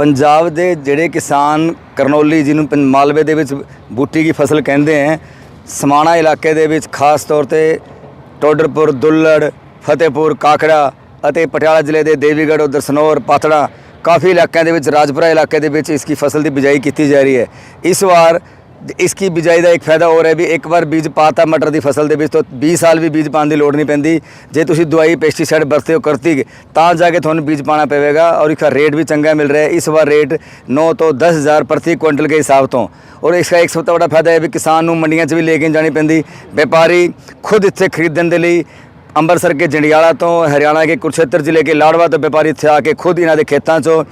ਪੰਜਾਬ ਦੇ ਜਿਹੜੇ ਕਿਸਾਨ ਕਰਨੌਲੀ ਜਿਹਨੂੰ ਪੰ- ਮਾਲਵੇ ਦੇ ਵਿੱਚ ਬੂਟੀ ਦੀ ਫਸਲ ਕਹਿੰਦੇ ਹੈ ਸਮਾਣਾ ਇਲਾਕੇ ਦੇ ਵਿੱਚ ਖਾਸ ਤੌਰ ਤੇ ਟੋਡਰਪੁਰ, ਦੁੱਲੜ, ਫਤਿਹਪੁਰ, ਕਾਕੜਾ ਅਤੇ ਪਟਿਆਲਾ ਜ਼ਿਲ੍ਹੇ ਦੇ ਦੇਵੀਗੜ੍ਹ ਦਰਸਨੌਰ ਪਾਤੜਾ, ਕਾਫੀ ਇਲਾਕਿਆਂ ਦੇ ਵਿੱਚ, ਰਾਜਪੁਰਾ ਇਲਾਕੇ ਦੇ ਵਿੱਚ ਇਸ ਦੀ ਫਸਲ ਦੀ ਬਿਜਾਈ ਕੀਤੀ ਜਾ ਰਹੀ ਹੈ ਇਸ ਵਾਰ इसकी ਬਿਜਾਈ ਦਾ ਇੱਕ ਫਾਇਦਾ ਹੋਰ ਹੈ ਵੀ ਇੱਕ ਵਾਰ ਬੀਜ ਪਾਤਾ ਮਟਰ ਦੀ ਫਸਲ ਦੇ ਵਿੱਚ ਤਾਂ 20 ਸਾਲ ਵੀ ਬੀਜ ਪਾਉਣ ਦੀ ਲੋੜ ਨਹੀਂ ਪੈਂਦੀ ਜੇ ਤੁਸੀਂ ਦਵਾਈ ਪੈਸਟੀਸਾਈਡ ਵਰਤੇ ਹੋ ਕਰਤੀ ਤਾਂ ਜਾ ਕੇ ਤੁਹਾਨੂੰ ਬੀਜ ਪਾਣਾ ਪਵੇਗਾ ਔਰ इसका रेट भी चंगा मिल रहा है इस बार रेट 9 ਤੋਂ 10000 ਪ੍ਰਤੀ ਕੁਇੰਟਲ ਦੇ ਹਿਸਾਬ ਤੋਂ ਔਰ ਇਸ ਦਾ ਇੱਕ ਸਭ ਤੋਂ ਵੱਡਾ ਫਾਇਦਾ ਹੈ ਵੀ ਕਿਸਾਨ ਨੂੰ ਮੰਡੀਆਂ 'ਚ ਵੀ ਲੈ ਕੇ ਨਹੀਂ ਜਾਣੀ ਪੈਂਦੀ ਵਪਾਰੀ ਖੁਦ ਇੱਥੇ ਖਰੀਦਣ ਦੇ ਲਈ ਅੰਮ੍ਰਿਤਸਰ ਕੇ ਜੰਡਿਆਲਾ ਤੋਂ, ਹਰਿਆਣਾ ਕੇ ਕੁਰਸ਼ੇਤਰ ਜ਼ਿਲ੍ਹੇ ਕੇ ਲਾੜਵਾ ਤੋਂ ਵਪਾਰੀ ਇੱਥੇ ਆ ਕੇ ਖੁਦ ਇਹਨਾਂ ਦੇ ਖੇਤਾਂ 'ਚੋਂ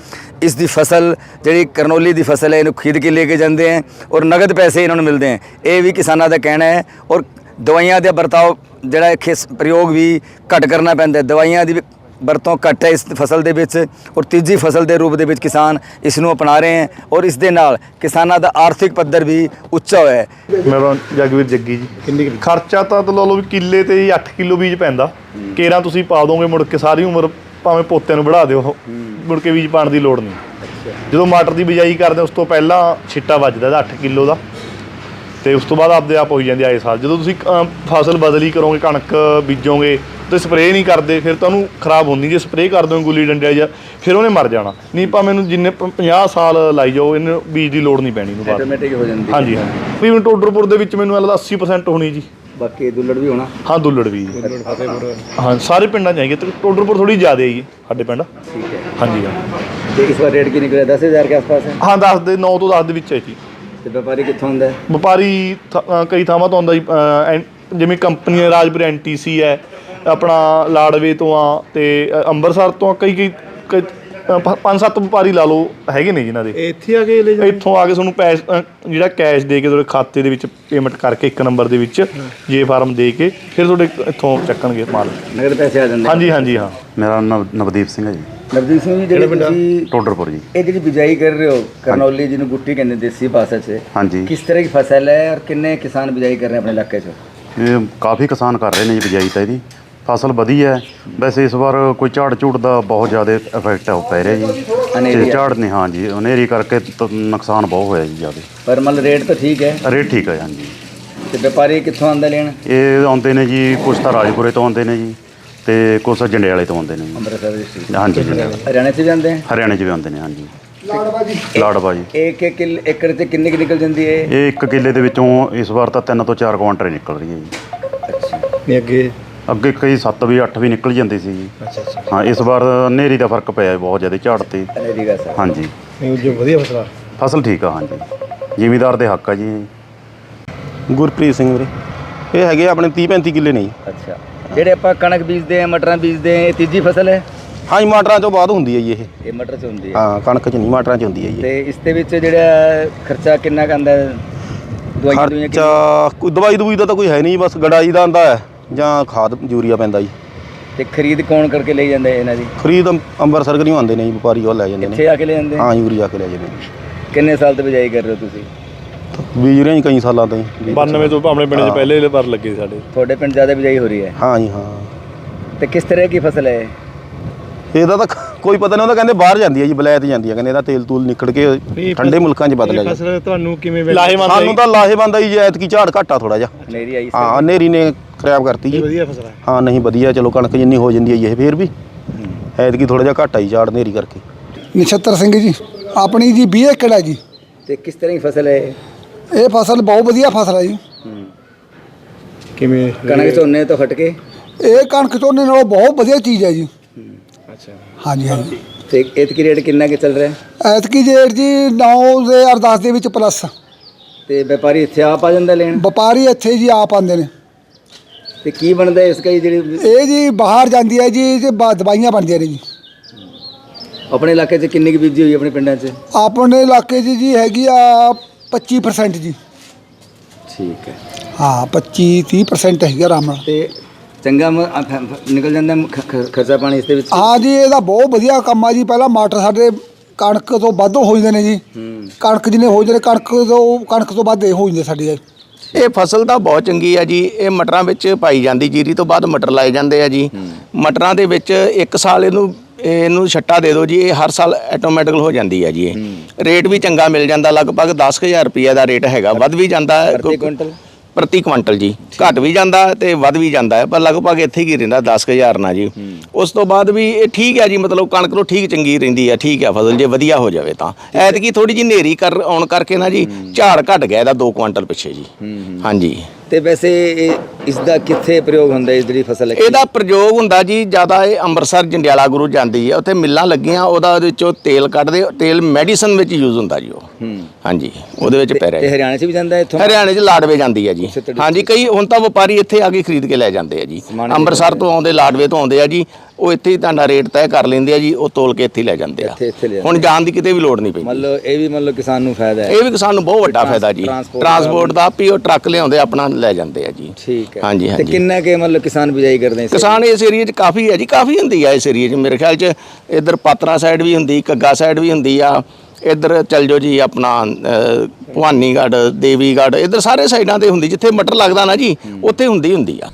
ਇਸ ਦੀ ਫਸਲ, ਜਿਹੜੀ ਕਰਨੋਲੀ ਦੀ ਫਸਲ ਹੈ, ਇਹਨੂੰ ਖਰੀਦ ਕੇ ਲੈ ਕੇ ਜਾਂਦੇ ਹੈ ਔਰ ਨਗਦ ਪੈਸੇ ਇਹਨਾਂ ਨੂੰ ਮਿਲਦੇ ਹੈ। ਇਹ ਵੀ ਕਿਸਾਨਾਂ ਦਾ ਕਹਿਣਾ ਹੈ ਔਰ ਦਵਾਈਆਂ ਦਾ ਵਰਤਾਓ ਜਿਹੜਾ ਖੇਸ, ਪ੍ਰਯੋਗ ਵੀ ਘੱਟ ਕਰਨਾ ਪੈਂਦਾ ਦਵਾਈਆਂ ਦੀ ਵੀ ਵਰਤੋਂ ਘੱਟ ਹੈ ਇਸ ਫਸਲ ਦੇ ਵਿੱਚ ਔਰ ਤੀਜੀ ਫਸਲ ਦੇ ਰੂਪ ਦੇ ਵਿੱਚ ਕਿਸਾਨ ਇਸ ਨੂੰ ਅਪਣਾ ਰਹੇ ਹੈ ਔਰ ਇਸ ਦੇ ਨਾਲ ਕਿਸਾਨਾਂ ਦਾ ਆਰਥਿਕ ਪੱਧਰ ਵੀ ਉੱਚਾ ਹੋਇਆ ਹੈ। ਮੇਰਾ ਜਗਵੀਰ ਜੱਗੀ ਜੀ। ਕਿੰਨੀ ਖਰਚਾ ਤਾਂ ਤਾਂ ਲਾ ਲਓ ਵੀ ਕਿੱਲੇ ਤੇ ਹੀ 8 ਕਿਲੋ ਬੀਜ ਪੈਂਦਾ। ਕੇਰਾਂ ਤੁਸੀਂ ਪਾ ਦੋਗੇ ਮੁੜ ਕੇ ਸਾਰੀ ਉਮਰ ਭਾਵੇਂ ਪੋਤਿਆਂ ਨੂੰ ਵਧਾ ਦਿਓ ਮੁੜ ਕੇ ਬੀਜ ਪਾਣ ਦੀ ਲੋੜ ਨਹੀਂ। ਜਦੋਂ ਮਟਰ ਦੀ ਬਿਜਾਈ ਕਰਦੇ ਉਸ ਤੋਂ ਪਹਿਲਾਂ ਛਿੱਟਾ ਵੱਜਦਾ ਇਹਦਾ 8 ਕਿਲੋ ਦਾ। ਤੇ ਉਸ ਤੋਂ ਬਾਅਦ ਆਪਦੇ ਆਪ ਹੋਈ ਜਾਂਦੀ ਆਏ ਸਾਲ। ਜਦੋਂ ਤੁਸੀਂ ਫਸਲ ਬਦਲੀ ਕਰੋਗੇ ਕਣਕ ਬੀਜੋਗੇ ਤੇ ਸਪਰੇਅ ਨਹੀਂ ਕਰਦੇ ਫਿਰ ਤੁਹਾਨੂੰ ਖਰਾਬ ਹੁੰਦੀ ਜੇ ਸਪਰੇਅ ਕਰ ਦੋਗੇ ਗੁੱਲੀ ਡੰਡਿਆ ਜਾਂ ਫਿਰ ਉਹਨੇ ਮਰ ਜਾਣਾ। ਨਹੀਂ ਭਾਵੇਂ ਇਹਨੂੰ ਜਿੰਨੇ ਪ- 50 ਸਾਲ ਲਾਈ ਜਾਓ ਇਹਨੂੰ ਬੀਜ ਦੀ ਲੋੜ ਨਹੀਂ ਪੈਣੀ ਬਾਅਦ ਆਟੋਮੈਟਿਕ ਹੋ ਜਾਂਦੀ ਹਾਂਜੀ ਹਾਂਜੀ। ਤਕਰੀਬਨ ਟੋਡਰਪੁਰ ਦੇ ਵਿੱਚ ਮੈਨੂੰ ਲੱਗਦਾ 80% ਹੋਣੀ ਜੀ। ਬਾਕੀ ਦੁੱਲੜ ਵੀ ਹੋਣਾ। ਹਾਂ ਦੁੱਲੜ ਵੀ ਜੀ। ਹਾਂ ਸਾਰੇ ਪਿੰਡਾਂ ਚ ਹੈਗੇ ਤੇ ਟੋਡਰਪੁਰ ਥੋੜੀ ਜ਼ਿਆਦਾ ਹੈ ਜੀ ਸਾਡੇ ਪਿੰਡ। ਠੀਕ ਹੈ। ਹਾਂਜੀ ਹਾਂ। ਤੇ ਇਸ ਵਾਰ ਰੇਟ ਕੀ ਨਿਕਲਿਆ? 10000 ਕੇ ਆਸ-ਪਾਸ ਹੈ? ਹਾਂ 10 ਦੇ 9 ਤੋਂ 10 ਦੇ ਵਿੱਚ ਹੈ ਜੀ। ਤੇ ਵਪਾਰੀ ਕਿੱਥੋਂ ਹੁੰਦਾ ਹੈ? ਵਪਾਰੀ ਥ- ਅ, ਕਈ ਥਾਵਾਂ ਤੋਂ ਆਉਂਦਾ ਜੀ ਅ, ਐਨ- ਜਿਵੇਂ ਕੰਪਨੀ ਹੈ ਰਾਜਪੁਰ ਐਨਟੀਸੀ ਹੈ ਆਪਣਾ ਲਾੜਵੇ ਤੋਂ ਆ ਤੇ ਅੰਮ੍ਰਿਤਸਰ ਤੋਂ ਆ, ਕਈ ਕਈ ਕਈ, ਅ, ਪ- ਪੰਜ ਸੱਤ ਵਪਾਰੀ ਲਾ ਲਓ ਹੈਗੇ ਨੇ ਜਿਨ੍ਹਾਂ ਦੇ। ਇੱਥੇ ਆ ਕੇ ਲੈ ਜਾ ਇੱਥੋਂ ਆ ਕੇ ਤੁਹਾਨੂੰ ਪੈਸ ਅ, ਜਿਹੜਾ ਕੈਸ਼ ਦੇ ਕੇ ਤੁਹਾਡੇ ਖਾਤੇ ਦੇ ਵਿੱਚ ਪੇਮੈਂਟ ਕਰਕੇ ਇੱਕ ਨੰਬਰ ਦੇ ਵਿੱਚ ਜੇ ਫਾਰਮ ਦੇ ਕੇ ਫਿਰ ਤੁਹਾਡੇ ਇੱਥੋਂ ਚੱਕਣਗੇ ਮਾਲ। ਨਗਦ ਪੈਸੇ ਆ ਜਾਂਦੇ? ਹਾਂਜੀ ਹਾਂਜੀ ਹਾਂ। ਮੇਰਾ ਨਾਮ ਨਵਦੀਪ ਸਿੰਘ ਹੈ ਜੀ। ਨਵਦੀਪ ਸਿੰਘ ਜੀ ਜਿਹੜੇ ਤੁਸੀਂ ਟੋਡਰਪੁਰ ਜੀ। ਇਹ ਜਿਹੜੀ ਬਿਜਾਈ ਕਰ ਰਹੇ ਹੋ ਕਰਨੌਲੀ ਜਿਹਨੂੰ ਗੁੱਟੀ ਕਹਿੰਦੇ ਦੇਸੀ ਭਾਸ਼ਾ 'ਚ ਹਾਂਜੀ। ਕਿਸ ਤਰ੍ਹਾਂ ਦੀ ਫਸਲ ਹੈ ਔਰ ਕਿੰਨੇ ਕਿਸਾਨ ਬਿਜਾਈ ਕਰ ਰਹੇ ਆਪਣੇ ਇਲਾਕੇ 'ਚ? ਇਹ ਕਾਫੀ ਕਿਸਾਨ ਕਰ ਰਹੇ ਨੇ ਜੀ ਬਿਜਾਈ ਤਾਂ ਇਹਦੀ। ਫਸਲ ਵਧੀਆ ਹੈ। ਵੈਸੇ ਇਸ ਵਾਰ ਕੋਈ ਝਾੜ ਝੂੜ ਦਾ ਬਹੁਤ ਜ਼ਿਆਦਾ ਇਫੈਕਟ ਹੈ ਪੈ ਰਿਹਾ ਜੀ। ਹਨੇਰੀ ਤੇ ਝਾੜ ਨੇ ਹਾਂ ਜੀ ਹਨੇਰੀ ਕਰਕੇ ਤਾਂ ਨੁਕਸਾਨ ਬਹੁਤ ਹੋਇਆ ਜੀ ਜ਼ਿਆਦਾ। ਪਰ ਮਤਲਬ ਰੇਟ ਤਾਂ ਠੀਕ ਹੈ। ਰੇਟ ਠੀਕ ਹੈ ਹਾਂਜੀ। ਤੇ ਵਪਾਰੀ ਕਿੱਥੋਂ ਆਉਂਦਾ ਲੈਣ? ਇਹ ਆਉਂਦੇ ਨੇ ਜੀ ਕੁਛ ਤਾਂ ਰਾਜਪੁਰੇ ਤੋਂ ਆਉਂਦੇ ਨੇ ਜੀ ਤੇ ਕੁਛ ਜੰਡਿਆਲੇ ਤੋਂ ਆਉਂਦੇ ਨੇ ਜੀ। ਅੰਮ੍ਰਿਤਸਰ ਡਿਸਟ੍ਰਿਕਟ ਹਾਂਜੀ ਜੰਡਿਆਲੇ ਹਰਿਆਣਾ 'ਚ ਵੀ ਜਾਂਦੇ ਹੈ ਹਰਿਆਣੇ 'ਚ ਵੀ ਆਉਂਦੇ ਨੇ ਹਾਂਜੀ। ਲਾੜਵਾ ਜੀ। ਇੱਕ ਇੱਕ ਕਿੱਲ- ਏਕੜ 'ਚ ਕਿੰਨੀ ਕੁ ਨਿਕਲ ਜਾਂਦੀ ਹੈ? ਇਹ? ਇਹ ਇੱਕ ਕਿੱਲੇ ਦੇ ਵਿੱਚੋਂ ਇਸ ਵਾਰ ਤਾਂ 3 ਤੋਂ 4 ਕੁਆਂਟਲ ਨਿਕਲ ਰਹੀ ਹੈ ਜੀ। ਅੱਛਾ। ਨਹੀਂ ਅੱਗੇ ਅੱਗੇ ਕਈ 7 ਵੀ 8 ਵੀ ਨਿਕਲ ਜਾਂਦੀ ਸੀ ਜੀ। ਅੱਛਾ ਅੱਛਾ। ਹਾਂ ਇਸ ਵਾਰ ਹਨੇਰੀ ਦਾ ਫ਼ਰਕ ਪਿਆ ਹੈ ਬਹੁਤ ਜ਼ਿਆਦਾ ਝਾੜ ਤੇ। ਹਨੇਰੀ ਦਾ ਸਰ ਹਾਂਜੀ। ਨਹੀਂ ਜੋ ਵਧੀਆ ਫਸਲਾ ਫਸਲ ਠੀਕ ਆ ਹਾਂਜੀ। ਜ਼ਿਮੀਦਾਰ ਦੇ ਹੱਕ ਆ ਜੀ। ਗੁਰਪ੍ਰੀਤ ਸਿੰਘ ਵੀਰੇ। ਇਹ ਹੈਗੇ ਆ ਆਪਣੇ 30 35 ਕਿੱਲੇ ਨਹੀਂ ਅੱਛਾ। ਜਿਹੜੇ ਆਪਾਂ ਕਣਕ ਬੀਜਦੇ ਆ ਮਟਰਾਂ ਬੀਜਦੇ ਆ ਇਹ ਤੀਜੀ ਫਸਲ ਹੈ? ਹਾਂਜੀ ਮਟਰਾਂ ਤੋਂ ਬਾਅਦ ਹੁੰਦੀ ਹੈ ਜੀ ਇਹ। ਇਹ ਮਟਰ 'ਚ ਹੁੰਦੀ ਹੈ। ਹਾਂ ਕਣਕ ਚ ਨਹੀਂ ਮਟਰਾਂ ਚ ਹੁੰਦੀ ਹੈ ਜੀ ਇਹ। ਤੇ ਇਸ ਦੇ ਵਿੱਚ ਜਿਹੜਾ ਖਰਚਾ ਕਿੰਨਾ ਕੁ ਆਉਂਦਾ ਹੈ? ਦਵਾਈਆਂ ਦੁਈਆਂ ਖਰਚਾ ਕੋਈ ਦਵਾਈ ਦਵਾਈ ਦਾ ਤਾਂ ਕੋਈ ਹੈ ਨਹੀਂ ਬਸ ਗੜਾਈ ਦਾ ਆਂਦਾ ਹੈ। ਜਾਂ ਖਾਦ ਯੂਰੀਆ ਪੈਂਦਾ ਜੀ। ਤੇ ਖਰੀਦ ਕੌਣ ਕਰਕੇ ਲਈ ਜਾਂਦੇ ਇਹਨਾਂ ਦੀ? ਖਰੀਦ ਅੰਮ- ਅੰਮ੍ਰਿਤਸਰ ਕਰੀ ਆਉਂਦੇ ਨੇ ਜੀ ਵਪਾਰੀ ਉਹ ਲੈ ਜਾਂਦੇ ਇੱਥੇ ਨੇ ਆ ਕੇ ਲੈ ਜਾਂਦੇ? ਹਾਂ ਯੂਰੀਆ ਕੇ ਲੈ ਜਾਂਦੇ ਨੇ। ਕਿੰਨੇ ਸਾਲ ਤੋਂ ਬਿਜਾਈ ਕਰ ਰਹੇ ਹੋ ਤੁਸੀਂ? ਬੀਜ ਰਹੇ ਜੀ ਕਈ ਸਾਲਾਂ ਤੋਂ ਜੀ। 92 ਤੋਂ ਆਪਣੇ ਪਿੰਡ 'ਚ ਪਹਿਲੇ ਵਾਰ ਲੱਗੇ ਸਾਡੇ। ਤੁਹਾਡੇ ਪਿੰਡ ਜ਼ਿਆਦਾ ਬਿਜਾਈ ਹੋ ਰਹੀ ਹੈ? ਹਾਂ ਜੀ ਹਾਂ। ਤੇ ਕਿਸ ਤਰ੍ਹਾਂ ਦੀ ਫਸਲ ਹੈ ਇਹ? ਇਹਦਾ ਤਾਂ ਕੋਈ ਪਤਾ ਨਹੀਂ ਉਹਦਾ ਕਹਿੰਦੇ ਬਾਹਰ ਜਾਂਦੀ ਹੈ ਜੀ ਬਲੈਤ ਜਾਂਦੀ ਹੈ। ਕਹਿੰਦੇ ਇਹਦਾ ਤੇਲ ਤੂਲ ਨਿਕਲ ਕੇ ਠੰਡੇ ਮੁਲਕਾਂ 'ਚ ਬਦਲਿਆ ਜਾਂਦਾ ਫਸਲ ਤੁਹਾਨੂੰ ਕਿਵੇਂ ਸਾਨੂੰ ਤਾਂ ਲਾਹੇਵੰਦ ਆ ਜੀ ਐਤਕੀ ਝਾੜ ਘਟਾ ਥੋੜਾ ਜਿਹਾ। ਹਨੇਰੀ ਆਈ ਸੀ ਹਾਂ ਹਨੇਰੀ ਨੇ ਖਰਾਬ ਕਰਤੀ ਜੀ। ਵਧੀਆ ਫਸਲ ਹੈ ਹਾਂ ਨਹੀਂ ਵਧੀਆ ਚਲੋ ਕਣਕ ਜਿੰਨੀ ਹੋ ਜਾਂਦੀ ਹੈ ਇਹ ਫੇਰ ਵੀ। ਐਤਕੀ ਥੋੜਾ ਜਿਹਾ ਘੱਟ ਆਈ ਝਾੜ ਨੇਰੀ ਕਰਕੇ। ਨਛੱਤਰ ਸਿੰਘ ਜੀ ਆਪਣੀ ਜੀ 20 ਏਕੜ ਹੈ ਜੀ। ਤੇ ਕਿਸ ਤਰ੍ਹਾਂ ਦੀ ਫਸਲ ਹੈ ਇਹ? ਇਹ ਫਸਲ ਬਹੁਤ ਵਧੀਆ ਫਸਲ ਹੈ ਜੀ। ਕਿਵੇਂ? ਕਣਕ ਝੋਨੇ ਤੋਂ ਹਟ ਕੇ? ਇਹ ਕਣਕ ਝੋਨੇ ਨਾਲੋਂ ਬਹੁਤ ਵਧੀਆ ਚੀਜ਼ ਹੈ ਜੀ। ਅੱਛਾ। ਹਾਂਜੀ ਹਾਂਜੀ। ਤੇ ਇਤਕੀ ਰੇਟ ਕਿੰਨਾ ਕੇ ਚੱਲ ਰਿਹਾ? ਹੈ? ਐਤਕੀ ਜੇਠ ਜੀ 9 ਦੇ ਅਰਦਾਸ ਦੇ ਵਿੱਚ ਪਲੱਸ ਤੇ ਵਪਾਰੀ ਇੱਥੇ ਆਪ ਆ ਜਾਂਦਾ ਲੈਣ? ਵਪਾਰੀ ਇੱਥੇ ਜੀ ਆਪ ਆਉਂਦੇ ਨੇ। ਤੇ ਕੀ ਬਣਦਾ ਇਸ ਕਈ ਜਿਹੜੀ ਇਹ ਜੀ ਬਾਹਰ ਜਾਂਦੀ ਹੈ ਜੀ ਤੇ ਬਾ- ਦਵਾਈਆਂ ਬਣਦੀਆਂ ਨੇ ਜੀ। ਆਪਣੇ ਇਲਾਕੇ 'ਚ ਕਿੰਨੀ ਕੁ ਬੀਜੀ ਹੋਈ ਆਪਣੇ ਪਿੰਡਾਂ 'ਚ? ਆਪਣੇ ਇਲਾਕੇ 'ਚ ਜੀ ਹੈਗੀ ਆ 25% ਜੀ। ਠੀਕ ਹੈ। ਹਾਂ 25 30% ਹੈਗੀ ਆ ਆਰਾਮ ਨਾਲ। ਤੇ ਚੰਗਾ ਮ- ਆ ਫ- ਫ- ਨਿਕਲ ਜਾਂਦਾ ਮ- ਖ- ਖ- ਖਰਚਾ ਪਾਣੀ ਇਸ ਦੇ ਵਿੱਚ? ਹਾਂ ਜੀ ਇਹਦਾ ਬਹੁਤ ਵਧੀਆ ਕੰਮ ਆ ਜੀ। ਪਹਿਲਾਂ ਮਾਟਰ ਸਾਡੇ ਕਣਕ ਤੋਂ ਵੱਧ ਹੋ ਜਾਂਦੇ ਨੇ ਜੀ। ਹੂੰ। ਕਣਕ ਜਿੰਨੇ ਹੋ ਜਾਂਦੇ ਕਣਕ ਤੋਂ ਕਣਕ ਤੋਂ ਵੱਧ ਇਹ ਹੋ ਜਾਂਦੇ ਸਾਡੇ। ਇਹ ਫਸਲ ਤਾਂ ਬਹੁਤ ਚੰਗੀ ਆ ਜੀ। ਇਹ ਮਟਰਾਂ ਵਿੱਚ ਪਾਈ ਜਾਂਦੀ ਜੀਰੀ ਤੋਂ ਬਾਅਦ ਮਟਰ ਲਾਏ ਜਾਂਦੇ ਆ ਜੀ। ਮਟਰਾਂ ਦੇ ਵਿੱਚ ਇੱਕ ਸਾਲ ਇਹਨੂੰ ਇਹਨੂੰ ਛੱਟਾ ਦੇ ਦਿਓ ਜੀ। ਇਹ ਹਰ ਸਾਲ ਆਟੋਮੈਟਿਕਲ ਹੋ ਜਾਂਦੀ ਹੈ ਜੀ ਇਹ। ਰੇਟ ਵੀ ਚੰਗਾ ਮਿਲ ਜਾਂਦਾ। ਲਗਭਗ 10000 ਰੁਪਏ ਦਾ ਰੇਟ ਹੈਗਾ। ਵੱਧ ਵੀ ਜਾਂਦਾ। ਪ੍ਰਤੀ ਕੁਇੰਟਲ? ਪ੍ਰਤੀ ਕੁਇੰਟਲ ਜੀ। ਘਟ ਵੀ ਜਾਂਦਾ ਤੇ ਵੱਧ ਵੀ ਜਾਂਦਾ ਹੈ ਪਰ ਲਗਭਗ ਇੱਥੇ ਹੀ ਰਹਿੰਦਾ 10000 ਨਾਲ ਜੀ। ਉਸ ਤੋਂ ਬਾਅਦ ਵੀ ਇਹ ਠੀਕ ਹੈ ਜੀ ਮਤਲਬ ਕਣਕ ਨੂੰ ਠੀਕ ਚੰਗੀ ਰਹਿੰਦੀ ਹੈ ਠੀਕ ਹੈ ਫਸਲ ਜੇ ਵਧੀਆ ਹੋ ਜਾਵੇ ਤਾਂ। ਐਤਕੀ ਥੋੜੀ ਜਿਹੀ ਨੇਰੀ ਕਰ ਆਉਣ ਕਰਕੇ ਨਾ ਜੀ ਝਾੜ ਘਟ ਗਿਆ ਇਹਦਾ 2 ਕੁਇੰਟਲ ਪਿੱਛੇ ਜੀ। ਹਾਂਜੀ। ਤੇ ਵੈਸੇ ਇਸ ਦਾ ਕਿੱਥੇ ਪ੍ਰਯੋਗ ਹੁੰਦਾ ਇਸ ਜਿਹੜੀ ਫਸਲ ਹੈ ਇਹਦਾ ਪ੍ਰਯੋਗ ਹੁੰਦਾ ਜੀ ਜ਼ਿਆਦਾ ਇਹ ਅੰਮ੍ਰਿਤਸਰ ਜੰਡਿਆਲਾ ਗੁਰੂ ਜਾਂਦੀ ਹੈ ਉੱਥੇ ਮਿੱਲਾਂ ਲੱਗੀਆਂ ਉਹਦਾ ਉਹਦੇ ਵਿੱਚੋਂ ਤੇਲ ਕੱਢਦੇ ਤੇਲ ਮੈਡੀਸਨ ਵਿੱਚ ਯੂਜ਼ ਹੁੰਦਾ ਜੀ ਉਹ। ਹਾਂਜੀ ਉਹਦੇ ਵਿੱਚ ਪੈ ਤੇ ਰਿਹਾ ਹਰਿਆਣਾ 'ਚ ਵੀ ਜਾਂਦਾ ਇੱਥੋਂ? ਹਰਿਆਣੇ 'ਚ ਲਾਡਵੇ ਜਾਂਦੀ ਹੈ ਜੀ। ਹਾਂਜੀ ਕਈ ਹੁਣ ਤਾਂ ਵਪਾਰੀ ਇੱਥੇ ਆ ਕੇ ਖਰੀਦ ਕੇ ਲੈ ਜਾਂਦੇ ਆ ਜੀ। ਅੰਮ੍ਰਿਤਸਰ ਤੋਂ ਆਉਂਦੇ ਲਾਡਵੇ ਤੋਂ ਆਉਂਦੇ ਆ ਜੀ। ਉਹ ਇੱਥੇ ਹੀ ਤੁਹਾਡਾ ਰੇਟ ਤੈਅ ਕਰ ਲੈਂਦੇ ਆ ਜੀ ਉਹ ਤੋਲ ਕੇ ਇੱਥੇ ਲੈ ਜਾਂਦੇ ਆ। ਹੁਣ ਜਾਣ ਦੀ ਕਿਤੇ ਵੀ ਲੋੜ ਨਹੀਂ ਪਈ ਮਤਲਬ ਇਹ ਵੀ ਮਤਲਬ ਕਿਸਾਨ ਨੂੰ ਫਾਇਦਾ ਹੈ। ਇਹ ਵੀ ਕਿਸਾਨ ਨੂੰ ਬਹੁਤ ਵੱਡਾ ਫਾਇਦਾ ਜੀ। ਟਰਾਂਸਪੋਰਟ ਦਾ ਵੀ ਉਹ ਟਰੱਕ ਲਿਆਉਂਦੇ ਆਪਣਾ ਲੈ ਜਾਂਦੇ ਆ ਜੀ। ਠੀਕ ਹੈ। ਹਾਂਜੀ ਤੇ ਕਿੰਨਾ ਕੇ ਮਤਲਬ ਕਿਸਾਨ ਬਿਜਾਈ ਕਰਦੇ ਨੇ ਕਿਸਾਨ ਇਸ ਏਰੀਏ 'ਚ ਕਾਫੀ ਹੈ ਜੀ ਕਾਫੀ ਹੁੰਦੀ ਆ ਇਸ ਏਰੀਏ 'ਚ। ਮੇਰੇ ਖਿਆਲ 'ਚ ਇੱਧਰ ਪਾਤਰਾ ਸਾਈਡ ਵੀ ਹੁੰਦੀ ਕੱਗਾ ਸਾਈਡ ਵੀ ਹੁੰਦੀ ਆ। ਇੱਧਰ ਚੱਲ ਜਾਓ ਜੀ ਆਪਣਾ ਭਵਾਨੀਗੜ੍ਹ ਦੇਵੀਗੜ੍ਹ ਇੱਧਰ ਸਾਰੇ ਸਾਈਡਾਂ ਤੇ ਹੁੰਦੀ। ਜਿੱਥੇ ਮਟਰ ਲੱਗਦਾ ਨਾ ਜੀ ਉੱਥੇ ਹੁੰਦੀ ਹੁੰਦੀ ਆ।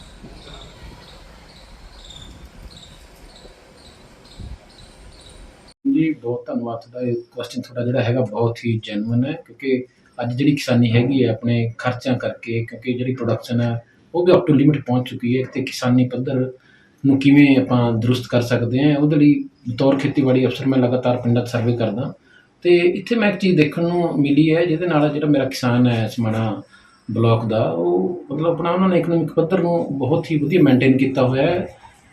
ਜੀ, ਬਹੁਤ ਧੰਨਵਾਦ ਤੁਹਾਡਾ। ਇਹ ਕੁਐਸਚਨ ਤੁਹਾਡਾ ਜਿਹੜਾ ਹੈਗਾ ਬਹੁਤ ਹੀ ਜੈਨੂਇਨ ਹੈ, ਕਿਉਂਕਿ ਅੱਜ ਜਿਹੜੀ ਕਿਸਾਨੀ ਹੈਗੀ ਹੈ, ਆਪਣੇ ਖਰਚਿਆਂ ਕਰਕੇ, ਕਿਉਂਕਿ ਜਿਹੜੀ ਪ੍ਰੋਡਕਸ਼ਨ ਹੈ, ਉਹ ਵੀ ਅਪ ਟੂ ਲਿਮਿਟ ਪਹੁੰਚ ਚੁੱਕੀ ਹੈ। ਤੇ ਕਿਸਾਨੀ ਪੱਧਰ ਨੂੰ ਕਿਵੇਂ ਆਪਾਂ ਦਰੁਸਤ ਕਰ ਸਕਦੇ ਹਾਂ, ਉਹਦੇ ਲਈ ਬਤੌਰ ਖੇਤੀਬਾੜੀ ਅਫਸਰ ਮੈਂ ਲਗਾਤਾਰ ਪਿੰਡਾਂ 'ਚ ਸਰਵੇ ਕਰਦਾ। ਤੇ ਇੱਥੇ ਮੈਂ ਇੱਕ ਚੀਜ਼ ਦੇਖਣ ਨੂੰ ਮਿਲੀ ਹੈ, ਜਿਹਦੇ ਨਾਲ ਜਿਹੜਾ ਮੇਰਾ ਕਿਸਾਨ ਹੈ ਸਮਾਣਾ ਬਲਾਕ ਦਾ, ਉਹ ਮਤਲਬ ਆਪਣਾ ਉਹਨਾਂ ਨੇ ਇਕਨੋਮਿਕ ਪੱਧਰ ਨੂੰ ਬਹੁਤ ਹੀ ਵਧੀਆ ਮੇਨਟੇਨ ਕੀਤਾ ਹੋਇਆ ਹੈ।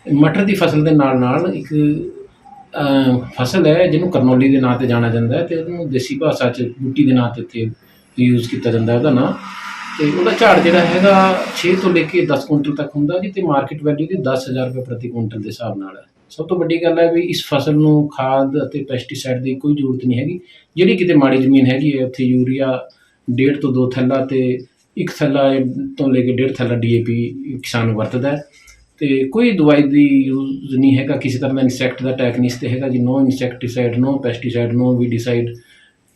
ਮਟਰ ਦੀ ਫਸਲ ਦੇ ਨਾਲ ਨਾਲ ਇੱਕ ਫਸਲ ਹੈ, ਜਿਹਨੂੰ ਕਰਨੌਲੀ ਦੇ ਨਾਂ ਤੇ ਜਾਣਿਆ ਜਾਂਦਾ ਹੈ ਤੇ ਉਹਨੂੰ ਦੇਸੀ ਭਾਸ਼ਾ 'ਚ ਬੂਟੀ ਦੇ ਨਾਂ ਤੇ ਇੱਥੇ ਯੂਜ਼ ਕੀਤਾ ਜਾਂਦਾ ਉਹਦਾ ਨਾਂ। ਤੇ ਉਹਦਾ ਝਾੜ ਜਿਹੜਾ ਹੈਗਾ 6 ਤੋਂ ਲੈ ਕੇ 10 ਕੁਇੰਟਲ ਤੱਕ ਹੁੰਦਾ ਜੀ ਤੇ ਮਾਰਕੀਟ ਵੈਲਿਊ ਦੀ 10000 ਰੁਪਏ ਪ੍ਰਤੀ ਕੁਇੰਟਲ ਦੇ ਹਿਸਾਬ ਨਾਲ ਹੈ। ਸਭ ਤੋਂ ਵੱਡੀ ਗੱਲ ਹੈ ਵੀ ਇਸ ਫਸਲ ਨੂੰ ਖਾਦ ਅਤੇ ਪੈਸਟੀਸਾਈਡ ਦੀ ਕੋਈ ਜ਼ਰੂਰਤ ਨਹੀਂ ਹੈਗੀ। ਜਿਹੜੀ ਕਿਤੇ ਮਾੜੀ ਜ਼ਮੀਨ ਹੈਗੀ ਹੈ, ਉੱਥੇ ਯੂਰੀਆ ਡੇਢ ਤੋਂ ਦੋ ਥੈਲਾ ਤੇ ਇੱਕ ਥੈਲਾ ਤੋਂ ਲੈ ਕੇ ਡੇਢ ਥੈਲਾ ਡੀਏਪੀ ਕਿਸਾਨ ਵਰਤਦਾ ਹੈ। ਤੇ ਕੋਈ ਦਵਾਈ ਦੀ ਯੂਜ਼ ਨਹੀਂ ਹੈਗਾ, ਕਿਸੇ ਤਰ੍ਹਾਂ ਦਾ ਇਨਸੈਕਟ ਦਾ ਅਟੈਕ ਨਹੀਂ ਇਸ ਹੈਗਾ ਜੀ, ਨੋ ਇਨਸੈਕਟੀਸਾਈਡ, ਨੋ ਪੈਸਟੀਸਾਈਡ, ਨੋ ਵੀਡੀਸਾਈਡ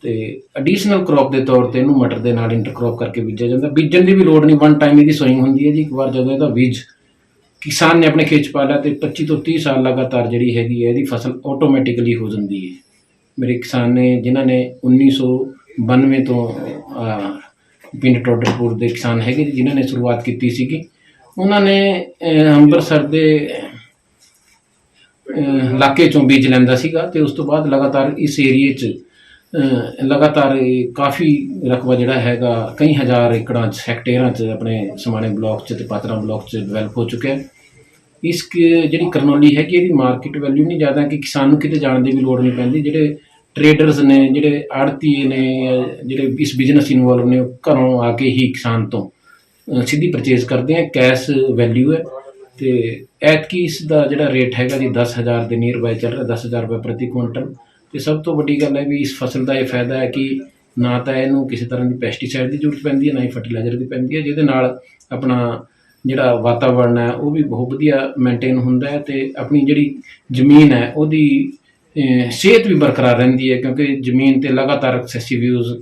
ਤੇ ਐਡੀਸ਼ਨਲ ਕ੍ਰੌਪ ਦੇ ਤੌਰ ਤੇ ਇਹਨੂੰ ਮਟਰ ਦੇ ਨਾਲ ਇੰਟਰਕ੍ਰੌਪ ਕਰਕੇ ਬੀਜਿਆ ਜਾਂਦਾ। ਬੀਜਣ ਦੀ ਵੀ ਲੋੜ ਨਹੀਂ ਵਨ ਟਾਈਮ ਇਹਦੀ ਸੋਇੰਗ ਹੁੰਦੀ ਹੈ ਜੀ, ਇੱਕ ਵਾਰ ਜਦੋਂ ਇਹਦਾ ਬੀਜ ਕਿਸਾਨ ਨੇ ਆਪਣੇ ਖੇਤ 'ਚ ਪਾ ਲਿਆ ਤੇ 25 ਤੋਂ 30 ਸਾਲ ਲਗਾਤਾਰ ਜਿਹੜੀ ਹੈਗੀ ਹੈ, ਇਹਦੀ ਫਸਲ ਆਟੋਮੈਟਿਕਲੀ ਹੋ ਜਾਂਦੀ ਹੈ। ਮੇਰੇ ਕਿਸਾਨ ਨੇ, ਜਿਨ੍ਹਾਂ ਨੇ 1992 ਤੋਂ ਪਿੰਡ ਟੋਡਰਪੁਰ ਦੇ ਕਿਸਾਨ ਹੈਗੇ ਜਿਨ੍ਹਾਂ ਨੇ ਸ਼ੁਰੂਆਤ ਕੀਤੀ ਸੀਗੀ ਉਹਨਾਂ ਨੇ ਅੰਮ੍ਰਿਤਸਰ ਦੇ ਇਲਾਕੇ ਚੋਂ ਬੀਜ ਲੈਂਦਾ ਸੀਗਾ ਤੇ ਉਸ ਤੋਂ ਬਾਅਦ ਲਗਾਤਾਰ ਇਸ ਏਰੀਏ 'ਚ ਲਗਾਤਾਰ ਕਾਫੀ ਰਕਬਾ ਜਿਹੜਾ ਹੈਗਾ, ਕਈ ਹਜ਼ਾਰ ਏਕੜਾਂ 'ਚ ਹੈਕਟੇਅਰਾਂ 'ਚ ਆਪਣੇ ਸਮਾਣੇ ਬਲਾਕ 'ਚ ਤੇ ਪਾਤਰਾ ਬਲਾਕ 'ਚ ਡਿਵੈਲਪ ਹੋ ਚੁੱਕਿਆ ਇਸ ਕ- ਜਿਹੜੀ ਕਰਨੌਲੀ ਹੈਗੀ ਇਹਦੀ ਮਾਰਕੀਟ ਵੈਲਿਊ ਨਹੀਂ ਜ਼ਿਆਦਾ ਕਿ ਕਿਸਾਨ ਨੂੰ ਕਿਤੇ ਜਾਣ ਦੀ ਵੀ ਲੋੜ ਨਹੀਂ ਪੈਂਦੀ। ਜਿਹੜੇ ਟਰੇਡਰਸ ਨੇ, ਜਿਹੜੇ ਆੜਤੀਏ ਨੇ, ਜਿਹੜੇ ਇਸ ਬਿਜ਼ਨਸ ਇਨਵੋਲਵ ਨੇ, ਉਹ ਘਰੋਂ ਆ ਕੇ ਹੀ ਕਿਸਾਨ ਤੋਂ ਸਿੱਧੀ ਪਰਚੇਸ ਕਰਦੇ ਆ ਕੈਸ਼ ਵੈਲਿਊ ਹੈ ਤੇ ਐਤਕੀ ਇਸ ਦਾ ਜਿਹੜਾ ਰੇਟ ਹੈਗਾ ਜੀ 10000 ਦੇ ਨੀਅਰ ਬਾਈ ਚੱਲ ਰਿਹਾ 10000 ਰੁਪਏ ਪ੍ਰਤੀ ਕੁਇੰਟਲ। ਤੇ ਸਭ ਤੋਂ ਵੱਡੀ ਗੱਲ ਹੈ ਵੀ ਇਸ ਫਸਲ ਦਾ ਇਹ ਫਾਇਦਾ ਹੈ ਕਿ ਨਾ ਤਾਂ ਇਹਨੂੰ ਕਿਸੇ ਤਰ੍ਹਾਂ ਦੀ ਪੈਸਟੀਸਾਈਡ ਦੀ ਜ਼ਰੂਰਤ ਪੈਂਦੀ ਹੈ, ਨਾ ਹੀ ਫਰਟੀਲਾਈਜ਼ਰ ਦੀ ਪੈਂਦੀ ਹੈ, ਜਿਹਦੇ ਨਾਲ ਆਪਣਾ ਜਿਹੜਾ ਵਾਤਾਵਰਣ ਹੈ, ਉਹ ਵੀ ਬਹੁਤ ਵਧੀਆ ਮੇਨਟੇਨ ਹੁੰਦਾ ਹੈ ਤੇ ਆਪਣੀ ਜਿਹੜੀ ਜ਼ਮੀਨ ਹੈ, ਉਹਦੀ ਸਿਹਤ ਵੀ ਬਰਕਰਾਰ ਰਹਿੰਦੀ ਹੈ ਕਿਉਂਕਿ ਜ਼ਮੀਨ ਤੇ ਲਗਾਤਾਰ ਐਕਸੈਸਿਵ ਯੂਜ਼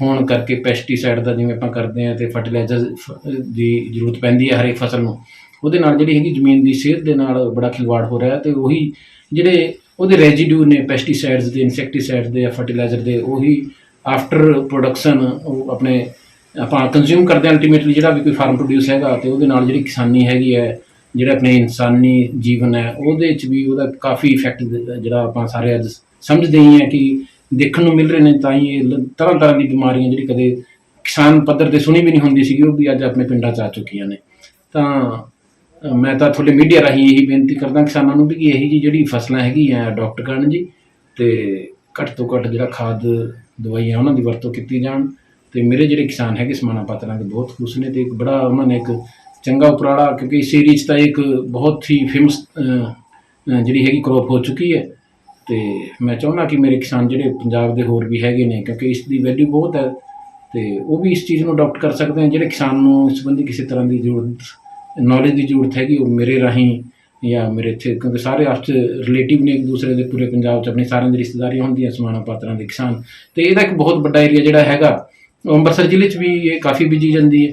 ਹੋਣ ਕਰਕੇ ਪੈਸਟੀਸਾਈਡ ਦਾ ਜਿਵੇਂ ਆਪਾਂ ਕਰਦੇ ਹਾਂ ਤੇ ਫਰਟੀਲਾਈਜ਼ਰ ਦੀ ਜ਼ਰੂਰਤ ਪੈਂਦੀ ਹੈ ਹਰੇਕ ਫਸਲ ਨੂੰ, ਉਹਦੇ ਨਾਲ ਜਿਹੜੀ ਹੈਗੀ ਜ਼ਮੀਨ ਦੀ ਸਿਹਤ ਦੇ ਨਾਲ ਬੜਾ ਖਿਲਵਾੜ ਹੋ ਰਿਹਾ ਹੈ ਤੇ ਉਹੀ ਜਿਹੜੇ ਉਹਦੇ ਰੈਜ਼ੀਡਿਊ ਨੇ ਪੈਸਟੀਸਾਈਡਸ ਦੇ ਇਨਸੈਕਟੀਸਾਈਡਸ ਦੇ ਜਾਂ ਫਰਟੀਲਾਈਜ਼ਰ ਦੇ, ਉਹੀ ਆਫਟਰ ਪ੍ਰੋਡਕਸ਼ਨ ਉਹ ਆਪਣੇ ਆਪਾਂ ਕੰਜ਼ਿਊਮ ਕਰਦੇ ਹਾਂ ਅਲਟੀਮੇਟਲੀ ਜਿਹੜਾ ਵੀ ਕੋਈ ਫਾਰਮ ਪ੍ਰੋਡਿਊਸ ਹੈਗਾ ਤੇ ਉਹਦੇ ਨਾਲ ਜਿਹੜੀ ਕਿਸਾਨੀ ਹੈਗੀ ਹੈ, ਜਿਹੜਾ ਆਪਣੇ ਇਨਸਾਨੀ ਜੀਵਨ ਹੈ, ਉਹਦੇ ਵਿੱਚ ਵੀ ਉਹਦਾ ਕਾਫੀ ਇਫੈਕਟ ਜਿਹੜਾ ਆਪਾਂ ਸਾਰੇ ਅੱਜ ਸਮਝਦੇ ਹੀ ਹਾਂ ਕਿ ਦੇਖਣ ਨੂੰ ਮਿਲ ਰਹੇ ਨੇ ਤਾਂ ਹੀ ਇਹ ਲ- ਤਰ੍ਹਾਂ ਤਰ੍ਹਾਂ ਦੀ ਬਿਮਾਰੀਆਂ ਜਿਹੜੀ ਕਦੇ ਕਿਸਾਨ ਪੱਧਰ ਤੇ ਸੁਣੀ ਵੀ ਨਹੀਂ ਹੁੰਦੀ ਸੀਗੀ, ਉਹ ਵੀ ਅੱਜ ਆਪਣੇ ਪਿੰਡਾਂ 'ਚ ਆ ਚੁੱਕੀਆਂ ਨੇ। ਤਾਂ ਮੈਂ ਤਾਂ ਤੁਹਾਡੇ ਮੀਡੀਆ ਰਾਹੀਂ ਇਹੀ ਬੇਨਤੀ ਕਰਦਾ ਕਿਸਾਨਾਂ ਨੂੰ ਵੀ ਕਿ ਇਹੀ ਜੀ ਜਿਹੜੀ ਫਸਲਾਂ ਹੈਗੀਆਂ ਅਡਾਪਟ ਕਰਨ ਜੀ ਤੇ ਘੱਟ ਤੋਂ ਘੱਟ ਜਿਹੜਾ ਖਾਦ, ਦਵਾਈਆਂ ਉਹਨਾਂ ਦੀ ਵਰਤੋਂ ਕੀਤੀ ਜਾਣ। ਤੇ ਮੇਰੇ ਜਿਹੜੇ ਕਿਸਾਨ ਹੈਗੇ ਸਮਾਣਾ ਪਾਤਰਾਂ ਦੇ ਬਹੁਤ ਖੁਸ਼ ਨੇ ਤੇ ਇੱਕ ਬੜਾ ਉਹਨਾਂ ਨੇ ਇੱਕ ਚੰਗਾ ਉਪਰਾਲਾ, ਕਿਉਂਕਿ ਇਸ 'ਚ ਤਾਂ ਇੱਕ ਬਹੁਤ ਹੀ ਫੇਮਸ ਜਿਹੜੀ ਹੈਗੀ ਕ੍ਰੋਪ ਹੋ ਚੁੱਕੀ ਹੈ। ਤੇ ਮੈਂ ਚਾਹੁੰਦਾ ਕਿ ਮੇਰੇ ਕਿਸਾਨ ਜਿਹੜੇ ਪੰਜਾਬ ਦੇ ਹੋਰ ਵੀ ਹੈਗੇ ਨੇ, ਕਿਉਂਕਿ ਇਸ ਦੀ ਵੈਲਿਊ ਬਹੁਤ ਹੈ ਤੇ ਉਹ ਵੀ ਇਸ ਚੀਜ਼ ਨੂੰ ਅਡਾਪਟ ਕਰ ਸਕਦੇ ਹਨ, ਜਿਹੜੇ ਕਿਸਾਨ ਨੂੰ ਸੰਬੰਧੀ ਕਿਸੇ ਤਰ੍ਹਾਂ ਦੀ ਜ਼ਰੂਰਤ ਨੌਲੇਜ ਦੀ ਜ਼ਰੂਰਤ ਹੈਗੀ, ਉਹ ਮੇਰੇ ਰਾਹੀਂ ਜਾਂ ਮੇਰੇ ਇੱਥੇ, ਕਿਉਂਕਿ ਸਾਰੇ ਆਪਸ 'ਚ ਰਿਲੇਟਿਵ ਨੇ ਇੱਕ ਦੂਸਰੇ ਦੇ ਪੂਰੇ ਪੰਜਾਬ 'ਚ ਆਪਣੀ ਸਾਰਿਆਂ ਦੀ ਰਿਸ਼ਤੇਦਾਰੀਆਂ ਹੁੰਦੀਆਂ ਸਮਾਣਾ ਪਾਤਰਾਂ ਦੇ ਕਿਸਾਨ, ਤੇ ਇਹਦਾ ਇੱਕ ਬਹੁਤ ਵੱਡਾ ਏਰੀਆ ਜਿਹੜਾ ਹੈਗਾ ਅੰਮ੍ਰਿਤਸਰ ਜ਼ਿਲ੍ਹੇ 'ਚ ਵੀ ਇਹ ਕਾਫੀ ਬੀਜੀ ਜਾਂਦੀ ਹੈ।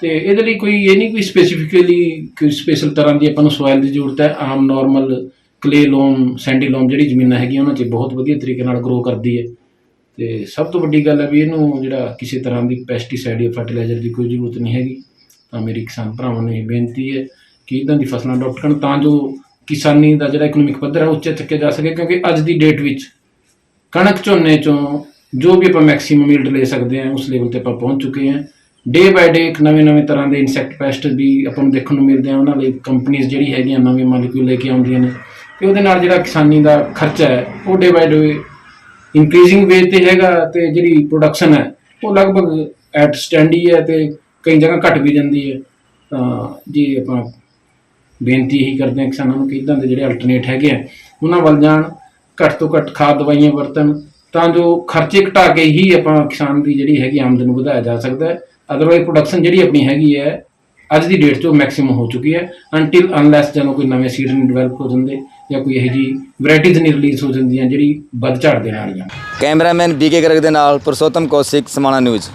ਤੇ ਇਹਦੇ ਲਈ ਕੋਈ ਇਹ ਨਹੀਂ ਕੋਈ ਸਪੈਸੀਫਿਕਲੀ ਕੋਈ ਸਪੈਸ਼ਲ ਤਰ੍ਹਾਂ ਦੀ ਆਪਾਂ ਨੂੰ ਸੋਇਲ ਦੀ ਜ਼ਰੂਰਤ ਹੈ, ਆਮ ਨਾਰਮਲ ਕਲੇ ਲੋਮ ਸੈਂਡੀ ਲੋਮ ਜਿਹੜੀ ਜ਼ਮੀਨਾਂ ਹੈਗੀਆਂ ਉਹਨਾਂ 'ਚ ਬਹੁਤ ਵਧੀਆ ਤਰੀਕੇ ਨਾਲ ਗਰੋ ਕਰਦੀ ਹੈ। ਤੇ ਸਭ ਤੋਂ ਵੱਡੀ ਗੱਲ ਹੈ ਵੀ ਇਹਨੂੰ ਜਿਹੜਾ ਕਿਸੇ ਤਰ੍ਹਾਂ ਦੀ ਪੈਸਟੀਸਾਈਡ ਜਾਂ ਫਰਟੀਲਾਈਜ਼ਰ ਦੀ ਕੋਈ ਜ਼ਰੂਰਤ ਨਹੀਂ ਹੈਗੀ। ਤਾਂ ਮੇਰੀ ਕਿਸਾਨ ਭਰਾਵਾਂ ਨੂੰ ਇਹ ਬੇਨਤੀ ਹੈ ਕਿ ਇਦਾਂ ਦੀ ਫਸਲਾਂ ਅਡਾਪਟ ਕਰਨ ਤਾਂ ਜੋ ਕਿਸਾਨੀ ਦਾ ਜਿਹੜਾ ਇਕਨੋਮਿਕ ਪੱਧਰ ਹੈ ਉੱਚੇ ਚੱਕਿਆ ਜਾ ਸਕੇ, ਕਿਉਂਕਿ ਅੱਜ ਦੀ ਡੇਟ ਵਿੱਚ ਕਣਕ ਝੋਨੇ ਚੋਂ ਜੋ ਵੀ ਆਪਾਂ ਮੈਕਸਿਮਮ ਯੀਲਡ ਲੈ ਸਕਦੇ ਹਾਂ, ਉਸ ਲੈਵਲ ਤੇ ਆਪਾਂ ਪਹੁੰਚ ਚੁੱਕੇ ਹਾਂ। ਡੇ ਬਾਏ ਡੇ ਇੱਕ ਨਵੇਂ ਨਵੇਂ ਤਰ੍ਹਾਂ ਦੇ ਇਨਸੈਕਟ ਪੈਸਟ ਵੀ ਆਪਾਂ ਨੂੰ ਦੇਖਣ ਨੂੰ ਮਿਲਦੇ ਆ, ਉਹਨਾਂ ਲਈ ਕੰਪਨੀਆਂ ਜਿਹੜੀ ਹੈਗੀਆਂ, ਨਵੇਂ ਮਾਲੀਕੂਲ ਲੈ ਕੇ ਆਉਂਦੀਆਂ ਨੇ। ਤੇ ਉਹਦੇ ਨਾਲ ਜਿਹੜਾ ਕਿਸਾਨੀ ਦਾ ਖਰਚਾ ਹੈ, ਉਹ day by day increasing wage ਤੇ ਹੈਗਾ ਤੇ ਜਿਹੜੀ ਪ੍ਰੋਡਕਸ਼ਨ ਹੈ, ਉਹ ਲਗਭਗ ਐਟ ਸਟੈਂਡੀ ਹੈ ਤੇ ਕਈ ਜਗ੍ਹਾ ਘਟ ਵੀ ਜਾਂਦੀ ਹੈ। ਤਾਂ ਜੀ ਆਪਾਂ ਬੇਨਤੀ ਇਹੀ ਕਰਦੇ ਹਾਂ ਕਿਸਾਨਾਂ ਨੂੰ ਕਿ ਇਦਾਂ ਦੇ ਜਿਹੜੇ ਅਲਟਰਨੇਟ ਹੈਗੇ ਆ, ਉਹਨਾਂ ਵੱਲ ਜਾਣ, ਘੱਟ ਤੋਂ ਘੱਟ ਖਾਦ ਦਵਾਈਆਂ ਵਰਤਣ, ਤਾਂ ਜੋ ਖਰਚੇ ਘਟਾ ਕੇ ਹੀ ਆਪਾਂ ਕਿਸਾਨ ਦੀ ਜਿਹੜੀ ਹੈਗੀ ਆਮਦਨ ਨੂੰ ਵਧਾਇਆ ਜਾ ਸਕਦਾ ਹੈ। ਅਦਰਵਾਈਜ਼ ਪ੍ਰੋਡਕਸ਼ਨ ਜਿਹੜੀ ਆਪਣੀ ਹੈਗੀ ਹੈ ਅੱਜ ਦੀ ਡੇਟ 'ਚ ਉਹ ਮੈਕਸਿਮਮ ਹੋ ਚੁੱਕੀ ਹੈ ਅਨਟਿਲ ਅਨਲੈਸ ਜਦੋਂ ਕੋਈ ਨਵੇਂ ਸੀਡ ਨਹੀਂ ਡਿਵੈਲਪ ਹੋ ਜਾਂਦੇ ਜਾਂ ਕੋਈ ਇਹੋ ਜੀ ਵੈਰਾਈਟੀਜ਼ ਨਹੀਂ ਰਿਲੀਜ਼ ਹੋ ਜਾਂਦੀਆਂ, ਜਿਹੜੀ ਵੱਧ ਝਾੜ ਦੇਣ ਵਾਲੀਆਂ ਕੈਮਰਾਮੈਨ ਬੀਕੇ ਗਰਗ ਦੇ ਨਾਲ ਪੁਰਸ਼ੋਤਮ ਕੌਸ਼ਿਕ, ਸਮਾਣਾ ਨਿਊਜ਼